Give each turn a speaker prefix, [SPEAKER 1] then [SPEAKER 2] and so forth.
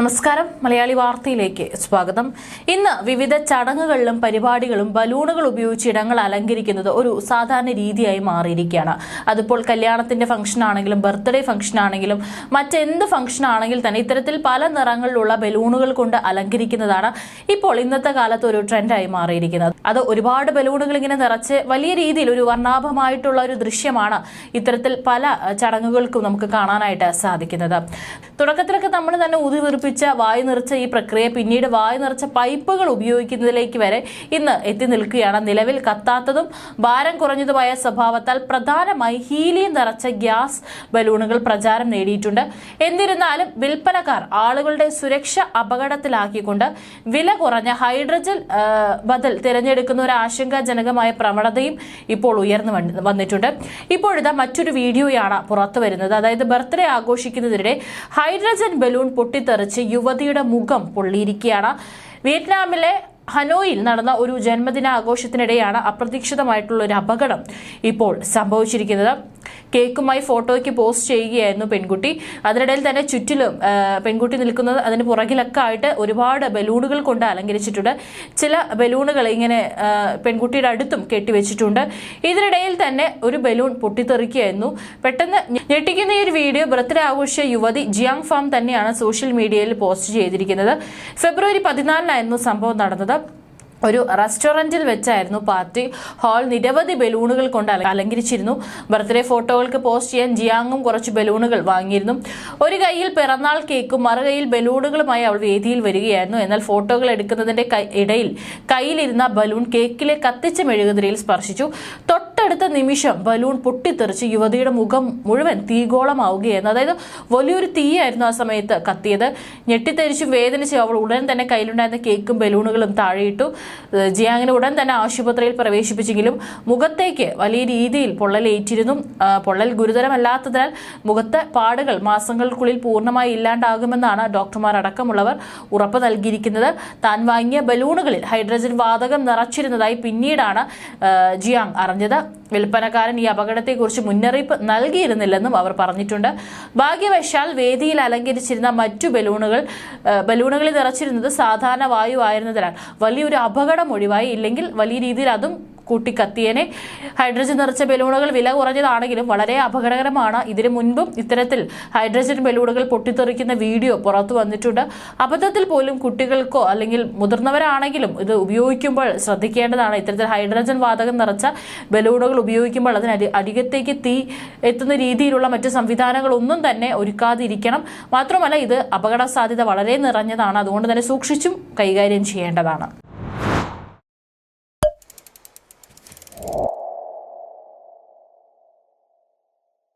[SPEAKER 1] നമസ്കാരം. മലയാളി വാർത്തയിലേക്ക് സ്വാഗതം. ഇന്ന് വിവിധ ചടങ്ങുകളിലും പരിപാടികളും ബലൂണുകൾ ഉപയോഗിച്ച് ഇടങ്ങൾ അലങ്കരിക്കുന്നത് ഒരു സാധാരണ രീതിയായി മാറിയിരിക്കുകയാണ്. അതിപ്പോൾ കല്യാണത്തിന്റെ ഫംഗ്ഷൻ ആണെങ്കിലും ബർത്ത്ഡേ ഫംഗ്ഷൻ ആണെങ്കിലും മറ്റെന്ത് ഫംഗ്ഷൻ ആണെങ്കിൽ തന്നെ ഇത്തരത്തിൽ പല നിറങ്ങളിലുള്ള ബലൂണുകൾ കൊണ്ട് അലങ്കരിക്കുന്നതാണ് ഇപ്പോൾ ഇന്നത്തെ കാലത്ത് ഒരു ട്രെൻഡായി മാറിയിരിക്കുന്നത്. അത് ഒരുപാട് ബലൂണുകൾ ഇങ്ങനെ നിറച്ച് വലിയ രീതിയിൽ ഒരു വർണാഭമായിട്ടുള്ള ഒരു ദൃശ്യമാണ് ഇത്തരത്തിൽ പല ചടങ്ങുകൾക്കും നമുക്ക് കാണാനായിട്ട് സാധിക്കുന്നത്. തുടക്കത്തിലൊക്കെ നമ്മൾ തന്നെ ഊതി വീർപ്പിച്ച വായു നിറച്ച ഈ പ്രക്രിയ പിന്നീട് വായു നിറച്ച പൈപ്പുകൾ ഉപയോഗിക്കുന്നതിലേക്ക് വരെ ഇന്ന് എത്തി നിൽക്കുകയാണ്. നിലവിൽ കത്താത്തതും ഭാരം കുറഞ്ഞതുമായ സ്വഭാവത്താൽ പ്രധാനമായി ഹീലിയം നിറച്ച ഗ്യാസ് ബലൂണുകൾ പ്രചാരം നേടിയിട്ടുണ്ട്. എന്നിരുന്നാലും വിൽപ്പനക്കാർ ആളുകളുടെ സുരക്ഷ അപകടത്തിലാക്കിക്കൊണ്ട് വില കുറഞ്ഞ ഹൈഡ്രജൻ ബദൽ തിരഞ്ഞെടുക്കുന്ന ഒരു ആശങ്കാജനകമായ പ്രവണതയും ഇപ്പോൾ ഉയർന്നു വന്നിട്ടുണ്ട്. ഇപ്പോഴിതാ മറ്റൊരു വീഡിയോയാണ് പുറത്തു വരുന്നത് അതായത് ബർത്ത്ഡേ ആഘോഷിക്കുന്നതിനിടെ ഹൈഡ്രജൻ ബലൂൺ പൊട്ടിത്തെറിച്ച് യുവതിയുടെ മുഖം പൊള്ളിയിരിക്കുകയാണ്. വിയറ്റ്നാമിലെ ഹനോയിൽ നടന്ന ഒരു ജന്മദിനാഘോഷത്തിനിടെയാണ് അപ്രതീക്ഷിതമായിട്ടുള്ള ഒരു അപകടം ഇപ്പോൾ സംഭവിച്ചിരിക്കുന്നത്. കേക്കുമായി ഫോട്ടോയ്ക്ക് പോസ്റ്റ് ചെയ്യുകയായിരുന്നു പെൺകുട്ടി. അതിനിടയിൽ തന്നെ ചുറ്റിലും പെൺകുട്ടി നിൽക്കുന്നത് അതിന് പുറകിലൊക്കെ ആയിട്ട് ഒരുപാട് ബലൂണുകൾ കൊണ്ട് അലങ്കരിച്ചിട്ടുണ്ട്. ചില ബലൂണുകൾ ഇങ്ങനെ പെൺകുട്ടിയുടെ അടുത്തും കെട്ടിവെച്ചിട്ടുണ്ട് ഇതിനിടയിൽ തന്നെ ഒരു ബലൂൺ പൊട്ടിത്തെറിക്കുകയായിരുന്നു. പെട്ടെന്ന് ഞെട്ടിക്കുന്ന ഈ ഒരു വീഡിയോ ബർത്ത്ഡേ ആഘോഷിച്ച യുവതി ജിയാങ് ഫാം തന്നെയാണ് സോഷ്യൽ മീഡിയയിൽ പോസ്റ്റ് ചെയ്തിരിക്കുന്നത്. ഫെബ്രുവരി പതിനാലിനായിരുന്നു സംഭവം നടന്നത്. ഒരു റെസ്റ്റോറന്റിൽ വെച്ചായിരുന്നു പാർട്ടി ഹാൾ. നിരവധി ബലൂണുകൾ കൊണ്ട് അലങ്കരിച്ചിരുന്നു. ബർത്ത്ഡേ ഫോട്ടോകൾക്ക് പോസ്റ്റ് ചെയ്യാൻ ജിയാങ്ങും കുറച്ച് ബലൂണുകൾ വാങ്ങിയിരുന്നു. ഒരു കൈയിൽ പിറന്നാൾ കേക്കും മറു കൈയിൽ ബലൂണുകളുമായി അവൾ വേദിയിൽ വരികയായിരുന്നു. എന്നാൽ ഫോട്ടോകൾ എടുക്കുന്നതിന്റെ ഇടയിൽ കയ്യിലിരുന്ന ബലൂൺ കേക്കിലെ കത്തിച്ച മെഴുകുതിരയിൽ സ്പർശിച്ചു. തൊട്ടടുത്ത നിമിഷം ബലൂൺ പൊട്ടിത്തെറിച്ച് യുവതിയുടെ മുഖം മുഴുവൻ തീഗോളമാവുകയായിരുന്നു അതായത് വലിയൊരു തീയായിരുന്നു ആ സമയത്ത് കത്തിയത്. ഞെട്ടിത്തെരിച്ചും വേദനിച്ച് അവൾ ഉടൻ തന്നെ കയ്യിലുണ്ടായിരുന്ന കേക്കും ബലൂണുകളും താഴെയിട്ടു. ജിയാങ്ങിനെ ഉടൻ തന്നെ ആശുപത്രിയിൽ പ്രവേശിപ്പിച്ചെങ്കിലും മുഖത്തേക്ക് വലിയ രീതിയിൽ പൊള്ളലേറ്റിരുന്നു പൊള്ളൽ ഗുരുതരമല്ലാത്തതിനാൽ മുഖത്തെ പാടുകൾ മാസങ്ങൾക്കുള്ളിൽ പൂർണമായി ഇല്ലാണ്ടാകുമെന്നാണ് ഡോക്ടർമാർ അടക്കമുള്ളവർ ഉറപ്പ് നൽകിയിരിക്കുന്നത്. താൻ വാങ്ങിയ ബലൂണുകളിൽ ഹൈഡ്രജൻ വാതകം നിറച്ചിരുന്നതായി പിന്നീടാണ് ജിയാങ് അറിഞ്ഞത്. വിൽപ്പനക്കാരൻ ഈ അപകടത്തെക്കുറിച്ച് മുന്നറിയിപ്പ് നൽകിയിരുന്നില്ലെന്നും അവർ പറഞ്ഞിട്ടുണ്ട്. ഭാഗ്യവശാൽ വേദിയിൽ അലങ്കരിച്ചിരുന്ന മറ്റു ബലൂണുകൾ ബലൂണുകളിൽ നിറച്ചിരുന്നത് സാധാരണ വായു ആയിരുന്നതിനാൽ വലിയൊരു അപകടം ഒഴിവായി. ഇല്ലെങ്കിൽ വലിയ രീതിയിൽ അതും കൂട്ടി കത്തിയേനെ ഹൈഡ്രജൻ നിറച്ച ബലൂണുകൾ വില കുറഞ്ഞതാണെങ്കിലും വളരെ അപകടകരമാണ്. ഇതിനു മുൻപും ഇത്തരത്തിൽ ഹൈഡ്രജൻ ബലൂണുകൾ പൊട്ടിത്തെറിക്കുന്ന വീഡിയോ പുറത്തു വന്നിട്ടുണ്ട്. അബദ്ധത്തിൽ പോലും കുട്ടികൾക്കോ അല്ലെങ്കിൽ മുതിർന്നവരാണെങ്കിലും ഇത് ഉപയോഗിക്കുമ്പോൾ ശ്രദ്ധിക്കേണ്ടതാണ്. ഇത്തരത്തിൽ ഹൈഡ്രജൻ വാതകം നിറച്ച ബലൂണുകൾ ഉപയോഗിക്കുമ്പോൾ അതിന് അടികത്തേക്ക് തീ എത്തുന്ന രീതിയിലുള്ള മറ്റ് സംവിധാനങ്ങളൊന്നും തന്നെ ഒരുക്കാതിരിക്കണം. മാത്രമല്ല ഇത് അപകട സാധ്യത വളരെ നിറഞ്ഞതാണ്. അതുകൊണ്ട് തന്നെ സൂക്ഷിച്ചും കൈകാര്യം ചെയ്യേണ്ടതാണ്.